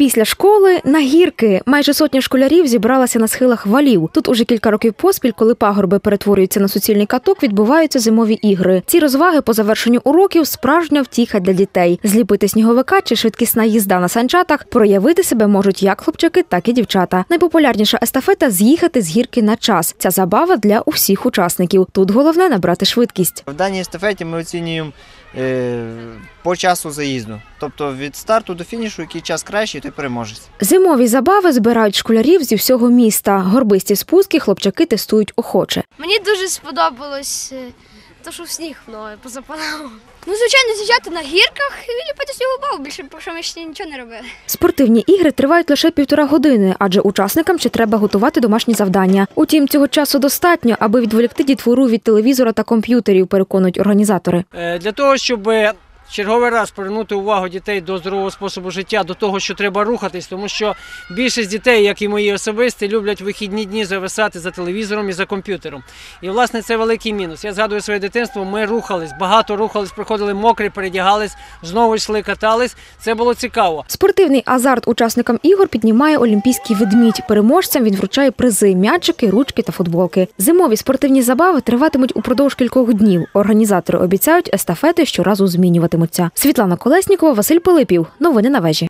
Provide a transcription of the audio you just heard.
Після школи на гірки майже сотня школярів зібралася на схилах валів. Тут уже кілька років поспіль, коли пагорби перетворюються на суцільний каток, відбуваються зимові ігри. Ці розваги по завершенню уроків справжня втіха для дітей. Зліпити сніговика чи швидкісна їзда на санчатах проявити себе можуть як хлопчаки, так і дівчата. Найпопулярніша естафета з'їхати з гірки на час. Ця забава для усіх учасників. Тут головне набрати швидкість. В даній естафеті ми оцінюємо е, по часу заїзду. Тобто від старту до фінішу, який час кращий, той переможець. Зимові забави збирають школярів зі всього міста. Горбисті спуски хлопчаки тестують охоче. Мені дуже сподобалось, е, то, що сніг мною позапалав. Ну, звичайно, з'їжджати на гірках і ліпити снігу більше, бо що ми ще нічого не робили. Спортивні ігри тривають лише півтора години, адже учасникам ще треба готувати домашні завдання. Утім, цього часу достатньо, аби відволікти дітвору від телевізора та комп'ютерів, переконують організатори. Е, Для того, щоб черговий раз привернути увагу дітей до здорового способу життя, до того, що треба рухатись, тому що більшість дітей, як і мої особисті, люблять вихідні дні зависати за телевізором і за комп'ютером. І власне це великий мінус. Я згадую своє дитинство. Ми рухались, багато рухались, приходили мокрі, передягались, знову йшли, катались. Це було цікаво. Спортивний азарт учасникам ігор піднімає олімпійський ведмідь. Переможцям він вручає призи, м'ячики, ручки та футболки. Зимові спортивні забави триватимуть упродовж кількох днів. Організатори обіцяють естафети щоразу змінюватимуться. Світлана Колеснікова, Василь Пилипів. Новини на вежі.